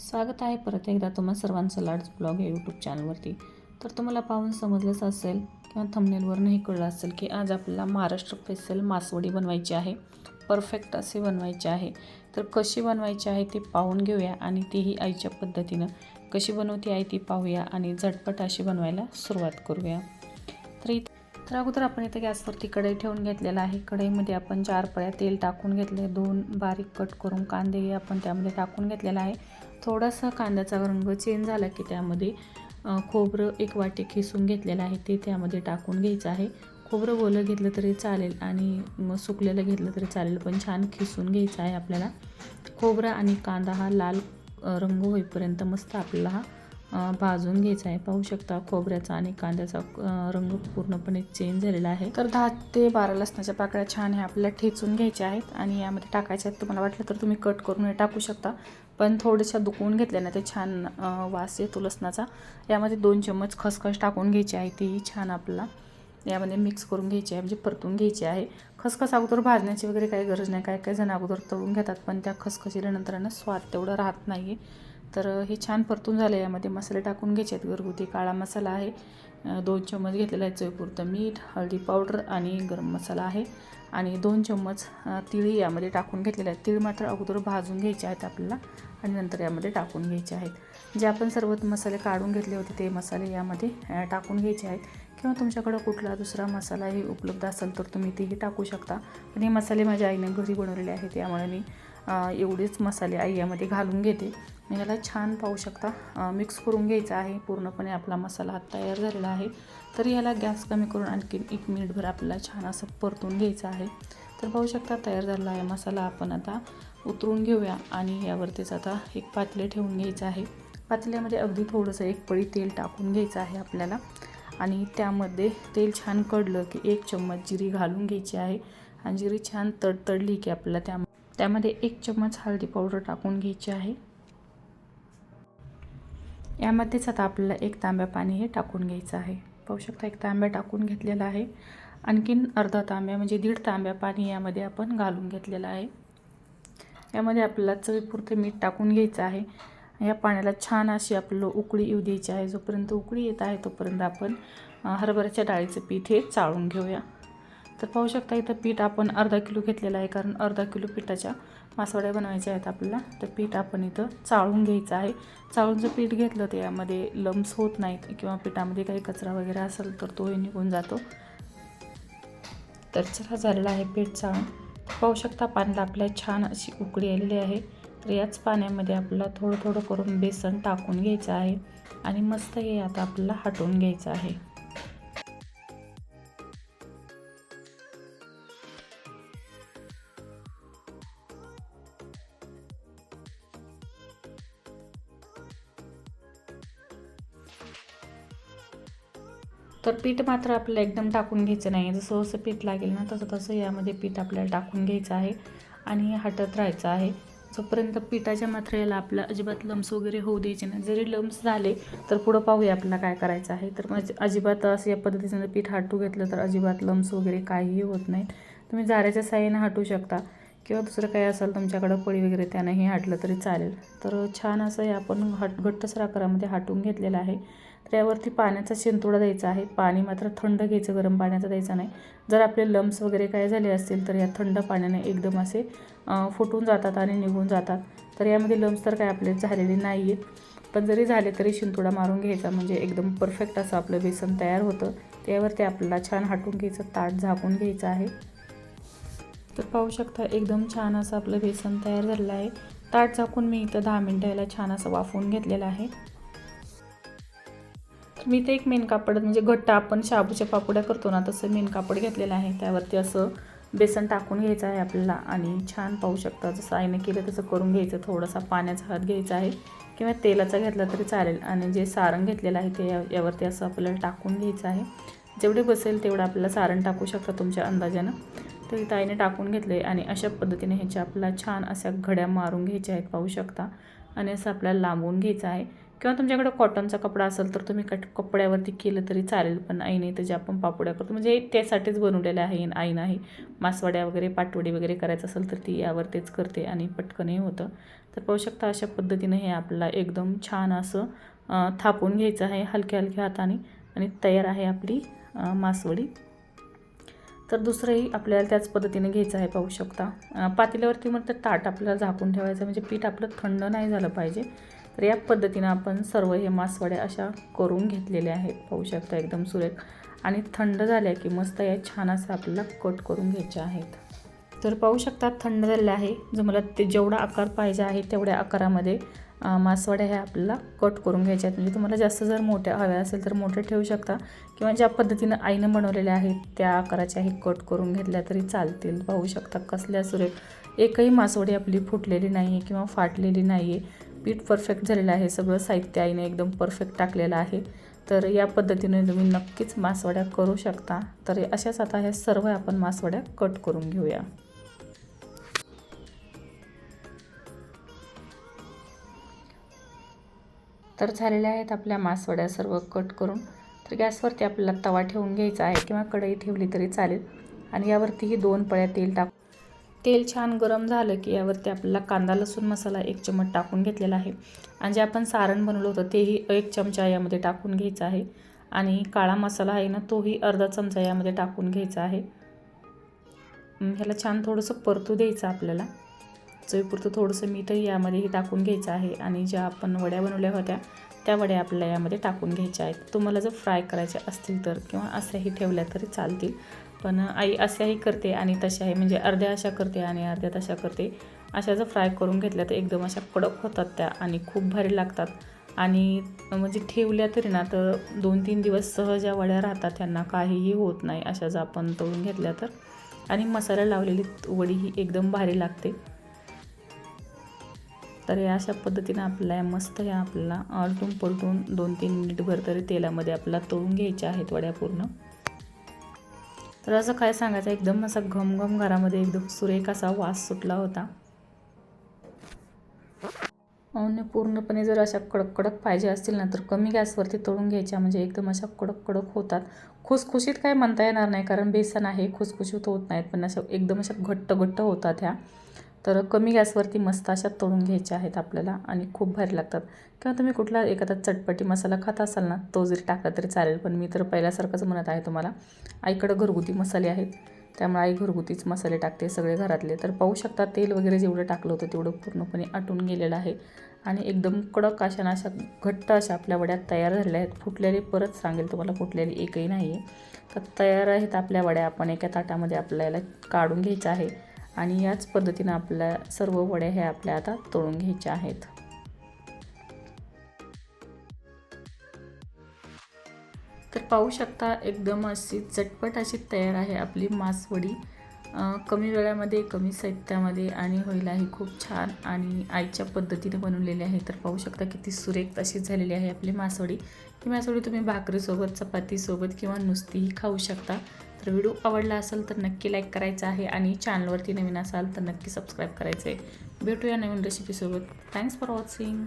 स्वागत आहे परत एकदा तुम्हा सर्वांचं लाड्स ब्लॉग या यूट्यूब चॅनलवरती तर तुम्हाला पाहून समजलंच असेल किंवा थंबनेलवरनंही कळलं असेल की आज आपल्याला महाराष्ट्र स्पेशल मासवडी बनवायची आहे. परफेक्ट असे बनवायचे आहे. तर कशी बनवायची आहे ती पाहून घेऊया आणि तीही आईच्या पद्धतीनं. कशी बनवते आहे ती पाहूया आणि झटपट अशी बनवायला सुरुवात करूया. तर इथं तर अगोदर आपण इथं गॅसवरती कढई ठेवून घेतलेला आहे. कढईमध्ये आपण चार पळ्या तेल टाकून घेतले दोन बारीक कट करून कांदे आपण त्यामध्ये टाकून घेतलेला आहे. थोडासा कांद्याचा रंग चेंज झाला की त्यामध्ये खोबरं एक वाटी खिसून घेतलेलं आहे. ते त्यामध्ये टाकून घ्यायचं आहे. खोबरं ओलं घेतलं तरी चालेल आणि मग सुकलेलं घेतलं तरी चालेल पण छान खिसून घ्यायचं आहे आपल्याला. खोबरं आणि कांदा हा लाल रंग होईपर्यंत मस्त आपल्याला हा भाजून घ्यायचा आहे. पाहू शकता खोबऱ्याचा आणि कांद्याचा रंग पूर्णपणे चेंज झालेला आहे. तर दहा ते बारा लसणाच्या पाकळ्या छान ह्या आपल्याला ठेचून घ्यायच्या आहेत आणि यामध्ये टाकायच्या आहेत. तुम्हाला वाटलं तर तुम्ही कट करून हे टाकू शकता. पण थोड्याशा दुखवून घेतल्यानं ते छान वास येतो लसणाचा. यामध्ये दोन चम्मच खसखस टाकून घ्यायची आहे तीही छान आपल्याला. यामध्ये मिक्स करून घ्यायची आहे म्हणजे परतून घ्यायची आहे. खसखस अगोदर भाजण्याची वगैरे काही गरज नाही. काय काय जण अगोदर तळून घेतात पण त्या खसखशील्यानंतर स्वाद तेवढा राहत नाही तर हे छान परतून झालं यामध्ये मसाले टाकून घ्यायचे आहेत. घरगुती काळा मसाला आहे. दोन चम्मच घेतलेला आहे चवीपुरतं मीठ हळदी पावडर आणि गरम मसाला आहे. आणि दोन चम्मच अ, तिळी यामध्ये टाकून घेतलेले आहेत. तीळ मात्र अगोदर भाजून घ्यायचे आहेत आपल्याला आणि नंतर यामध्ये टाकून घ्यायचे आहेत. जे आपण सर्व मसाले काढून घेतले होते ते मसाले यामध्ये टाकून घ्यायचे आहेत. किंवा तुमच्याकडं कुठला दुसरा मसालाही उपलब्ध असेल तर तुम्ही तेही टाकू शकता. पण हे मसाले माझ्या आईने घरी बनवलेले आहेत त्यामुळे मी एवढेच मसाले आई यामध्ये घालून घेते. मी याला छान पाहू शकता. मिक्स करून घ्यायचा आहे. पूर्णपणे आपला मसाला हा तयार झालेला आहे. तर याला गॅस कमी करून आणखीन एक मिनिटभर आपल्याला छान असं परतून घ्यायचं आहे. तर पाहू शकता तयार झालेला आहे मसाला. आपण आता उतरून घेऊया आणि यावरतीच आता एक पातले ठेवून घ्यायचं आहे. पातल्यामध्ये अगदी थोडंसं एक पळी तेल टाकून घ्यायचं आहे आपल्याला. आणि त्यामध्ये तेल छान कडलं की एक चम्मच जिरी घालून घ्यायची आहे. आणि जिरी छान तडतडली की आपल्याला त्या त्यामध्ये एक चम्मच हळदी पावडर टाकून घ्यायची आहे. यामध्येच आता आपल्याला एक तांब्या पाणी हे टाकून घ्यायचं आहे. पाहू शकता एक तांब्या टाकून घेतलेला आहे. आणखीन अर्धा तांब्या म्हणजे दीड तांब्या पाणी यामध्ये आपण घालून घेतलेलं आहे. यामध्ये आपल्याला चवीपुरते मीठ टाकून घ्यायचं आहे. या पाण्याला छान अशी आपलं उकळी येऊ द्यायची आहे. जोपर्यंत उकळी येत आहे तोपर्यंत आपण हरभऱ्याच्या डाळीचं पीठ हे चाळून घेऊया. तर पाहू शकता इथं पीठ आपण अर्धा किलो घेतलेलं आहे कारण अर्धा किलो पिठाच्या मासवड्या बनवायच्या आहेत आपल्याला. तर पीठ आपण इथं चाळून घ्यायचं आहे. चाळून जर पीठ घेतलं तर यामध्ये लम्स होत नाहीत किंवा पिठामध्ये काही कचरा वगैरे असेल तर तोही निघून जातो. तर चला झालेला आहे पीठ चाळून. पाहू शकता पाण्याला आपल्या छान अशी उकळी आलेली आहे. तर याच पाण्यामध्ये आपल्याला थोडं थोडं करून बेसन टाकून घ्यायचं आहे आणि मस्त हे आता आपल्याला हटवून घ्यायचं आहे. तर पीठ मात्र आपल्याला एकदम टाकून घ्यायचं नाही. जसं जसं पीठ लागेल ना तसं तसं यामध्ये पीठ आपल्याला टाकून घ्यायचं आहे आणि हटत राहायचं आहे. जोपर्यंत पिठाच्या मात्र याला आपलं अजिबात लम्स वगैरे होऊ द्यायचे नाही. जरी लम्स झाले तर पुढं पाहूया आपल्याला काय करायचं आहे. तर म्हणजे अजिबात असं या पद्धतीनं जर पीठ हटू घेतलं तर अजिबात लम्स वगैरे काहीही होत नाही. तुम्ही जाऱ्याच्या साह्याने हटू शकता किंवा दुसरं काही असेल तुमच्याकडं पळी वगैरे त्यानंही हटलं तरी चालेल. तर छान असं हे आपण हट घट्टसर आकारामध्ये हटून घेतलेलं आहे. तर यावरती पाण्याचा शिंतोडा द्यायचा आहे. पाणी मात्र थंड घ्यायचं गरम पाण्याचं द्यायचं नाही. जर आपले लम्स वगैरे काय झाले असतील तर या थंड पाण्याने एकदम असे फुटून जातात आणि निघून जातात. तर यामध्ये लम्स तर काय आपले झालेले नाही आहेत पण जरी झाले तरी शिंतोडा मारून घ्यायचा म्हणजे एकदम परफेक्ट असं आपलं बेसन तयार होतं. त्यावरती आपल्याला छान हटून घ्यायचं ताट झाकून घ्यायचं आहे. तर पाहू शकता एकदम छान असं आपलं बेसन तयार झालेलं आहे. ताट झाकून मी इथं दहा मिनटं याला छान असं वाफवून घेतलेलं आहे. मी ते एक मेन कापड म्हणजे घट्ट आपण शाबूच्या पापुड्या करतो ना तसं मेन कापड घेतलेलं आहे. त्यावरती असं बेसन टाकून घ्यायचं आहे आपल्याला आणि छान पाहू शकता जसं आईने केलं तसं करून घ्यायचं. थोडासा पाण्याचा हात घ्यायचा आहे किंवा तेलाचा घेतला तरी चालेल. आणि जे सारण घेतलेलं आहे ते या- यावरती असं आपल्याला टाकून घ्यायचं आहे. जेवढे बसेल तेवढं आपल्याला सारण टाकू शकता तुमच्या अंदाजानं. तर ताईने आईने टाकून घेतले आणि अशा पद्धतीने ह्याच्या आपल्याला छान अशा घड्या मारून घ्यायच्या आहेत पाहू शकता. आणि असं आपल्याला लांबून घ्यायचं आहे. किंवा तुमच्याकडे कॉटनचा कपडा असेल तर तुम्ही कट कपड्यावरती केलं तरी चालेल पण आईने तर जे आपण पापड्या करतो. म्हणजे त्यासाठीच बनवलेलं आहे आई नाही. मासवड्या वगैरे पाटवडी वगैरे करायचं असेल तर ती यावरतीच करते आणि पटकनही होतं. तर पाहू शकता अशा पद्धतीनं हे आपल्याला एकदम छान असं थापून घ्यायचं आहे हलक्या हलक्या हाताने आणि तयार आहे आपली मासवडी. तर दुसरंही आपल्याला त्याच पद्धतीने घ्यायचं आहे पाहू शकता. पातेल्यावरती मग तर ताट आपल्याला झाकून ठेवायचं म्हणजे पीठ आपलं थंड नाही झालं पाहिजे. तर या पद्धतीनं आपण सर्व हे मासवड्या अशा करून घेतलेल्या आहेत. पाहू शकता एकदम सुरेख आणि थंड झाल्या की मस्त या छान असं आपल्याला कट करून घ्यायच्या आहेत. तर पाहू शकता थंड झालेलं आहे. जो मला ते जेवढा आकार पाहिजे आहे तेवढ्या आकारामध्ये अ, मासवड्या ह्या आपल्याला कट करून घ्यायच्या आहेत. म्हणजे तुम्हाला जास्त जर मोठ्या हव्या असेल तर मोठ्या ठेवू शकता किंवा ज्या पद्धतीनं आईनं बनवलेल्या आहेत त्या आकाराच्याही कट करून घेतल्या तरी चालतील. पाहू शकता कसल्या सुरेख. एकही मासवडी आपली फुटलेली नाही आहे किंवा फाटलेली नाही आहे पीठ परफेक्ट झालेलं आहे. सगळं साहित्य आईने एकदम परफेक्ट टाकलेलं आहे. तर या पद्धतीने तुम्ही नक्कीच मासवड्या करू शकता. तर अशाच आता ह्या सर्व आपण मासवड्या कट करून घेऊया. तर झालेल्या आहेत आपल्या मासवड्या सर्व कट करून. तर गॅसवरती आपल्याला तवा ठेवून घ्यायचा आहे किंवा कढई ठेवली तरी चालेल. आणि यावरतीही दोन पळ्या तेल टाक तेल छान गरम झालं की यावरती आपल्याला कांदा लसूण मसाला एक चमच टाकून घेतलेला आहे. आणि जे आपण सारण बनवलं होतं तेही एक चमचा यामध्ये टाकून घ्यायचं आहे. आणि काळा मसाला आहे ना तोही अर्धा चमचा यामध्ये टाकून घ्यायचा आहे. ह्याला छान थोडंसं परतू द्यायचं आपल्याला. चवीपुरतं थोडंसं मीठही यामध्येही टाकून घ्यायचं आहे. आणि ज्या आपण वड्या बनवल्या होत्या त्या वड्या आपल्याला यामध्ये टाकून घ्यायच्या आहेत. तुम्हाला जर फ्राय करायच्या असतील तर किंवा अशाही ठेवल्या तरी चालतील. पण आई अशाही करते आणि तशाही म्हणजे अर्ध्या अशा करते आणि अर्ध्या तशा करते. अशा जर फ्राय करून घेतल्या तर एकदम अशा कडक होतात त्या आणि खूप भारी लागतात. आणि म्हणजे ठेवल्या तरी ना तर दोन तीन दिवस सहज या वड्या राहतात त्यांना काहीही होत नाही अशा जर आपण तळून घेतल्या तर. आणि मसाला लावलेली वडी ही एकदम भारी लागते. तर या अशा पद्धतीनं आपल्या मस्त ह्या आपल्याला आलटून पलटून दोन तीन मिनिटभर तरी तेलामध्ये आपल्याला तळून घ्यायच्या आहेत वड्या पूर्ण. तर असं काय सांगायचं? एकदम असा घमघम घरामध्ये एकदम सुरेख असा वास सुटला होता. आणि पूर्णपणे जर अशा कडक कडक पाहिजे असतील ना तर कमी गॅसवरती तळून घ्यायच्या. म्हणजे एकदम अशा कडक कडक होतात. खुसखुशीत काय म्हणता येणार नाही कारण बेसन आहे खुसखुशीत होत नाहीत पण अशा एकदम अशा घट्ट घट्ट होतात ह्या. तर कमी गॅसवरती मस्त अशा तळून घ्यायच्या आहेत आपल्याला आणि खूप भारी लागतात. किंवा तुम्ही कुठला एखादा चटपटी मसाला खात असाल ना तो जरी टाकला तरी चालेल पण मी तर पहिल्यासारखंच म्हणत आहे तुम्हाला आईकडं घरगुती मसाले आहेत त्यामुळे आई घरगुतीच मसाले टाकते सगळे घरातले. तर पाहू शकता तेल वगैरे जेवढं टाकलं होतं तेवढं पूर्णपणे आटून गेलेलं आहे आणि एकदम कडक अशा ना अशा घट्ट अशा आपल्या वड्या तयार झालेल्या आहेत. फुटलेले परत सांगेल तुम्हाला फुटलेली एकही नाही आहे तर तयार आहेत आपल्या वड्या आपण एका ताटामध्ये आपल्याला काढून घ्यायचं आहे. आणि याच पद्धतीनं आपल्या सर्व वड्या ह्या आपल्या आता तळून घ्यायच्या आहेत. तर पाहू शकता एकदम अशी चटपट अशी तयार आहे आपली मासवडी कमी वेळामध्ये कमी साहित्यामध्ये आणि होईलाही खूप छान आणि आईच्या पद्धतीने बनवलेली आहे. तर पाहू शकता किती सुरेख अशी झालेली आहे आपली मासवडी ही मासवडी तुम्ही भाकरीसोबत चपातीसोबत किंवा नुसतीही खाऊ शकता. तर व्हिडिओ आवडला असेल तर नक्की लाईक करायचा आहे आणि चॅनलवरती नवीन असाल तर नक्की सबस्क्राईब करायचं आहे भेटूया नवीन रेसिपीसोबत थँक्स फॉर वॉचिंग